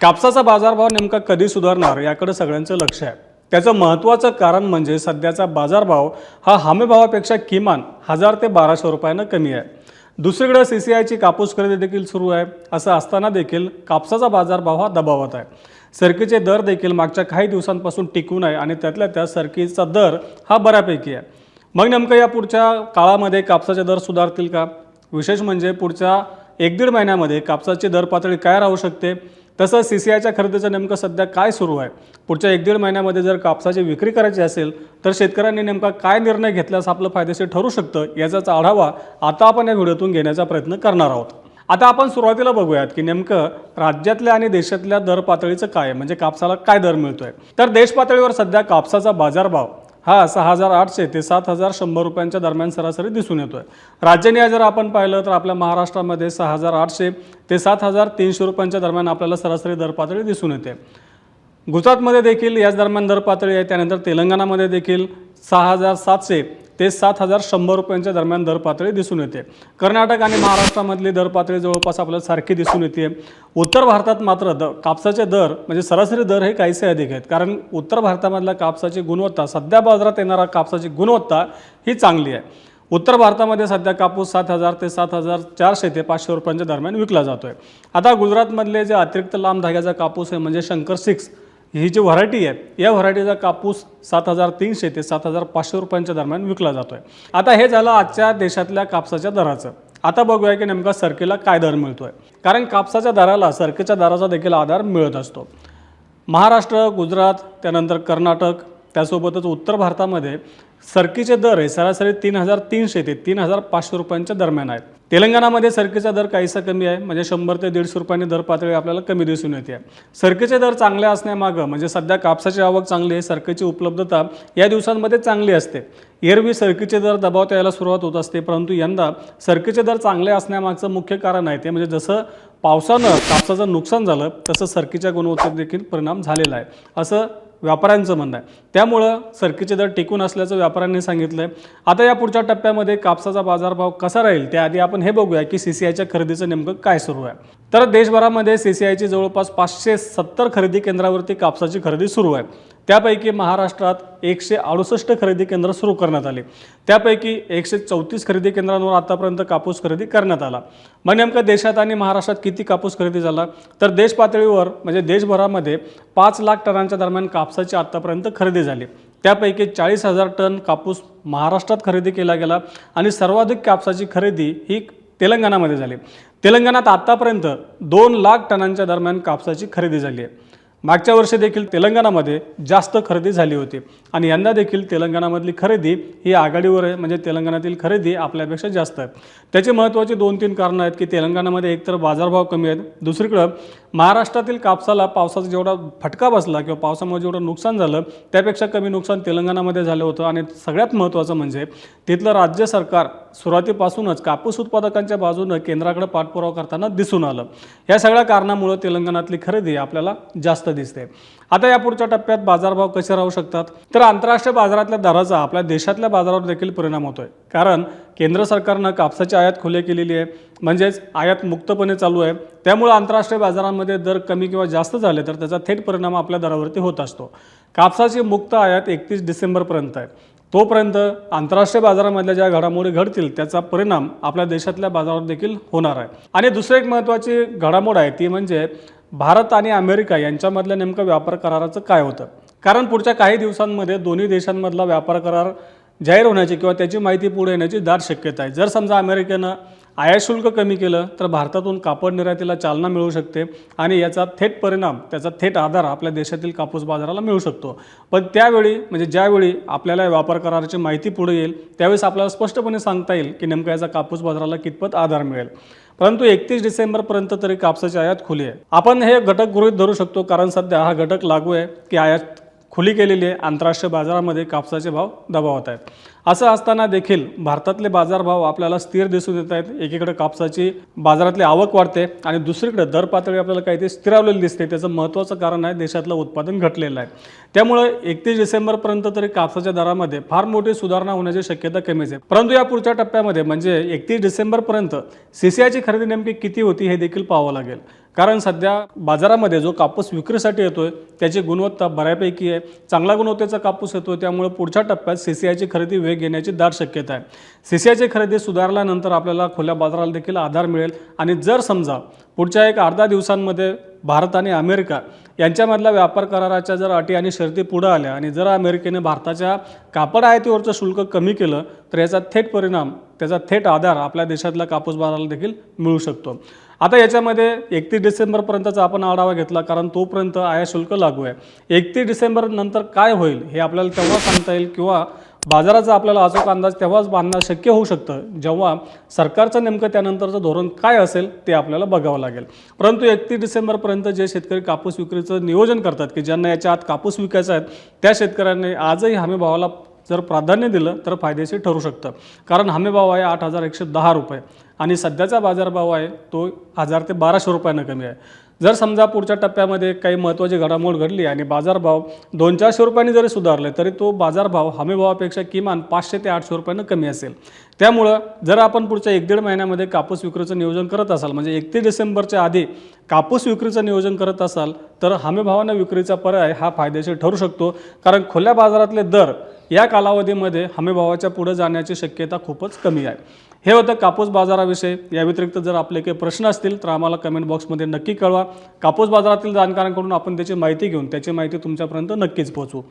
कापसाचा बाजारभाव नेमका कधी सुधारणार याकडे सगळ्यांचं लक्ष आहे. त्याचं महत्त्वाचं कारण म्हणजे सध्याचा बाजारभाव हा हमीभावापेक्षा किमान हजार ते बाराशे रुपयानं कमी आहे. दुसरीकडे सी सी आयची कापूस खरेदी देखील सुरू आहे असं असताना देखील कापसाचा बाजारभाव हा दबावात आहे. सरकीचे दर देखील मागच्या काही दिवसांपासून टिकून आहे आणि त्यातल्या त्या सरकीचा दर हा बऱ्यापैकी आहे. मग नेमकं या पुढच्या काळामध्ये कापसाचे दर सुधारतील का? विशेष म्हणजे पुढच्या एक दीड महिन्यामध्ये कापसाची दर पातळी काय राहू शकते? तसंच सी सी आयच्या खरेदीचं नेमकं सध्या काय सुरू आहे? पुढच्या एक दीड महिन्यामध्ये जर कापसाची विक्री करायची असेल तर शेतकऱ्यांनी नेमका काय निर्णय घेतल्यास आपलं फायदेशीर ठरू शकतं याचाच आढावा आता आपण या व्हिडिओतून घेण्याचा प्रयत्न करणार आहोत. आता आपण सुरुवातीला बघूयात की नेमकं राज्यातल्या आणि देशातल्या दर पातळीचं काय म्हणजे कापसाला काय दर मिळतोय? तर देश पातळीवर सध्या कापसाचा बाजारभाव हा सहा हजार आठशे ते सात हजार शंभर रुपयांच्या दरम्यान सरासरी दिसून येतो आहे राज्याने जर आपण पाहिलं तर आपल्या महाराष्ट्रामध्ये सहा हजार आठशे ते सात हजार तीनशे रुपयांच्या दरम्यान आपल्याला सरासरी दर पातळी दिसून येते. गुजरातमध्ये देखील याच दरम्यान दर पातळी आहे त्यानंतर तेलंगणामध्ये देखील सहा हजार सातशे ते सात हजार शंभर रुपयांच्या दरम्यान दर पातळी दिसून येते. कर्नाटक आणि महाराष्ट्रामधली दर पातळी जवळपास आपल्याला सारखी दिसून येते. उत्तर भारतात मात्र द कापसाचे दर म्हणजे सरासरी दर हे काहीसे अधिक आहेत. कारण उत्तर भारतामधल्या कापसाची गुणवत्ता सध्या बाजारात येणारा कापसाची गुणवत्ता ही चांगली आहे. उत्तर भारतामध्ये सध्या कापूस सात हजार ते सात हजार चारशे ते पाचशे रुपयांच्या दरम्यान विकला जातो आहे आता गुजरातमधले जे अतिरिक्त लांब धाग्याचा कापूस आहे म्हणजे शंकर सिक्स ही जी व्हरायटी आहे या व्हरायटीचा कापूस सात हजार तीनशे ते सात हजार पाचशे रुपयांच्या दरम्यान विकला जातो आहे आता हे झालं आजच्या देशातल्या कापसाच्या दराचं. आता बघूया की नेमका सरकीला काय दर मिळतोय. कारण कापसाच्या दराला सरकीच्या दराचा देखील आधार मिळत असतो. महाराष्ट्र गुजरात त्यानंतर कर्नाटक त्यासोबतच उत्तर भारतामध्ये सरकीचे दर आहे सरासरी तीन हजार तीनशे ते तीन हजार पाचशे रुपयांच्या दरम्यान आहेत. तेलंगणामध्ये सरकीचा दर काहीसा कमी आहे म्हणजे शंभर ते दीडशे रुपयांनी दर पातळी आपल्याला कमी दिसून येते. सरकीचे दर चांगले असण्यामागं म्हणजे सध्या कापसाची आवक चांगली आहे सरकीची उपलब्धता या दिवसांमध्ये चांगली असते. एरवी सरकीचे दर दबावता यायला सुरुवात होत असते परंतु यंदा सरकीचे दर चांगले असण्यामागचं मुख्य कारण आहे ते म्हणजे जसं पावसानं कापसाचं नुकसान झालं तसं सरकीच्या गुणवत्तेत देखील परिणाम झालेला आहे. असं व्यापाऱ्यांचं म्हणणं आहे. त्यामुळं सरकीचे दर टिकून असल्याचं व्यापाऱ्यांनी सांगितलं आहे आता या पुढच्या टप्प्यामध्ये कापसाचा बाजारभाव कसा राहील त्याआधी आपण हे बघूया की सी सी आयच्या खरेदीचं नेमकं काय सुरू आहे. तर देशभरामध्ये सी सी आयची जवळपास पाचशे सत्तर खरेदी केंद्रावरती कापसाची खरेदी सुरू आहे. त्यापैकी महाराष्ट्रात एकशे अडुसष्ट खरेदी केंद्र सुरू करण्यात आले. त्यापैकी एकशे चौतीस खरेदी केंद्रांवर आतापर्यंत कापूस खरेदी करण्यात आला. मग नेमकं देशात आणि महाराष्ट्रात किती कापूस खरेदी झाला? तर देश पातळीवर म्हणजे देशभरामध्ये पाच लाख टनांच्या दरम्यान कापसाची आत्तापर्यंत खरेदी झाली. त्यापैकी चाळीस हजार टन कापूस महाराष्ट्रात खरेदी केला गेला आणि सर्वाधिक कापसाची खरेदी ही तेलंगणामध्ये झाली. तेलंगणात आत्तापर्यंत दोन लाख टनांच्या दरम्यान कापसाची खरेदी झाली आहे. मागच्या वर्षी देखील तेलंगणामध्ये जास्त खरेदी झाली होती. आणि यंदा देखील तेलंगणामधली खरेदी ही आघाडीवर आहे म्हणजे तेलंगणातील खरेदी आपल्यापेक्षा जास्त आहे. त्याची महत्त्वाची दोन तीन कारणं आहेत की तेलंगणामध्ये एकतर बाजारभाव कमी आहेत. दुसरीकडं महाराष्ट्रातील कापसाला पावसाचा जेवढा फटका बसला किंवा पावसामुळे जेवढं नुकसान झालं त्यापेक्षा कमी नुकसान तेलंगणामध्ये झालं होतं. आणि सगळ्यात महत्त्वाचं म्हणजे तिथलं राज्य सरकार सुरुवातीपासूनच कापूस उत्पादकांच्या बाजूनं केंद्राकडे पाठपुरावा करताना दिसून आलं. या सगळ्या कारणामुळं तेलंगणातली खरेदी आपल्याला जास्त दिसते. आता या पुढच्या टप्प्यात बाजारभाव कसे राहू शकतात? तर आंतरराष्ट्रीय बाजारातल्या दराचा आपल्या देशातल्या बाजारावर देखील परिणाम होतोय. कारण केंद्र सरकारनं कापसाची आयात खुले केलेली आहे. म्हणजेच आयात मुक्तपणे चालू आहे. त्यामुळे आंतरराष्ट्रीय बाजारांमध्ये दर कमी किंवा जास्त झाले तर त्याचा थेट परिणाम आपल्या दरावरती होत असतो. कापसाची मुक्त आयात एकतीस डिसेंबरपर्यंत आहे. तोपर्यंत आंतरराष्ट्रीय बाजारामधल्या ज्या घडामोडी घडतील त्याचा परिणाम आपल्या देशातल्या बाजारावर देखील होणार आहे. आणि दुसरी एक महत्त्वाची घडामोड आहे ती म्हणजे भारत आणि अमेरिका यांच्यामधल्या नेमकं व्यापार कराराचं काय होतं? कारण पुढच्या काही दिवसांमध्ये दोन्ही देशांमधला व्यापार करार जाहीर होण्याची किंवा त्याची माहिती पुढे येण्याची दाट शक्यता आहे. जर समजा अमेरिकेनं आयात शुल्क कमी केलं तर भारतातून कापड निर्यातीला चालना मिळू शकते आणि याचा थेट परिणाम त्याचा थेट आधार आपल्या देशातील कापूस बाजाराला मिळू शकतो. पण त्यावेळी म्हणजे ज्यावेळी आपल्याला व्यापार कराराची माहिती पुढे येईल त्यावेळेस आपल्याला स्पष्टपणे सांगता येईल की नेमका याचा कापूस बाजाराला कितपत आधार मिळेल. परंतु एकतीस डिसेंबरपर्यंत तरी कापसाची आयात खुली आहे. आपण हे घटक गृहीत धरू शकतो कारण सध्या हा घटक लागू आहे की आयात खुली केलेली आहे. आंतरराष्ट्रीय बाजारामध्ये कापसाचे भाव दबावत आहेत. असं असताना देखील भारतातले बाजारभाव आपल्याला स्थिर दिसून येत आहेत. एकीकडे कापसाची बाजारातली आवक वाढते आणि दुसरीकडे दर पातळी आपल्याला काहीतरी स्थिरावलेली दिसते. त्याचं महत्त्वाचं कारण आहे देशातलं उत्पादन घटलेलं आहे. त्यामुळे एकतीस डिसेंबरपर्यंत तरी कापसाच्या दरामध्ये फार मोठी सुधारणा होण्याची शक्यता कमीच आहे. परंतु या पुढच्या टप्प्यामध्ये म्हणजे एकतीस डिसेंबरपर्यंत सी सी आयची खरेदी नेमकी किती होती हे देखील पाहावं लागेल. कारण सध्या बाजारामध्ये जो कापूस विक्रीसाठी येतोय त्याची गुणवत्ता बऱ्यापैकी आहे. चांगल्या गुणवत्तेचा कापूस येतोय. त्यामुळे पुढच्या टप्प्यात सी सी आयची खरेदी वेग घेण्याची दाट शक्यता आहे. सी सी आयची खरेदी सुधारल्यानंतर आपल्याला खुल्या बाजाराला देखील आधार मिळेल. आणि जर समजा पुढच्या एक अर्धा दिवसांमध्ये भारत आणि अमेरिका यांच्यामधल्या व्यापार कराराच्या जर अटी आणि शर्ती पुढं आल्या आणि जर अमेरिकेने भारताच्या कापड आयातीवरचं शुल्क कमी केलं तर याचा थेट परिणाम त्याचा थेट आधार आपल्या देशातल्या कापूस बाजाराला देखील मिळू शकतो. आता याच्यामध्ये एकतीस डिसेंबरपर्यंतचा आपण आढावा घेतला कारण तोपर्यंत आयात शुल्क लागू आहे. एकतीस डिसेंबर नंतर काय होईल हे आपल्याला तेव्हा सांगता येईल किंवा बाजाराचा आपल्याला अचूक अंदाज तेव्हाच बांधणं शक्य होऊ शकतं जेव्हा सरकारचं नेमकं त्यानंतरचं धोरण काय असेल ते आपल्याला बघावं लागेल. परंतु एकतीस डिसेंबरपर्यंत जे शेतकरी कापूस विक्रीचं नियोजन करतात की ज्यांना याच्या आत कापूस विकायचा आहे त्या शेतकऱ्यांनी आजही हमी भावाला जर प्राधान्य दिलं तर फायदेशीर ठरू शकतं. कारण हमीभाव आहे आठ हजार एकशे दहा रुपये आणि सध्याचा बाजारभाव आहे तो हजार ते बाराशे रुपयानं कमी आहे. जर समजा पुढच्या टप्प्यामध्ये काही महत्त्वाची घडामोड घडली आणि बाजारभाव दोन चारशे रुपयांनी जरी सुधारले तरी तो बाजारभाव हमीभावापेक्षा किमान पाचशे ते आठशे रुपयानं कमी असेल. त्यामुळं जर आपण पुढच्या एक दीड महिन्यामध्ये कापूस विक्रीचं नियोजन करत असाल म्हणजे एकतीस डिसेंबरच्या आधी कापूस विक्रीचं नियोजन करत असाल तर हमीभावानं विक्रीचा पर्याय हा फायदेशीर ठरू शकतो. कारण खुल्या बाजारातले दर या कालावधीमध्ये हमीभावाच्या पुढे जाण्याची शक्यता खूपच कमी आहे. हे होतं कापूस बाजाराविषयी. या व्यतिरिक्त जर आपले काही प्रश्न असतील तर आम्हाला कमेंट बॉक्समध्ये नक्की कळवा. कापूस बाजारातील जाणकारांकडून आपण त्याची माहिती घेऊन त्याची माहिती तुमच्यापर्यंत नक्कीच पोहोचवू.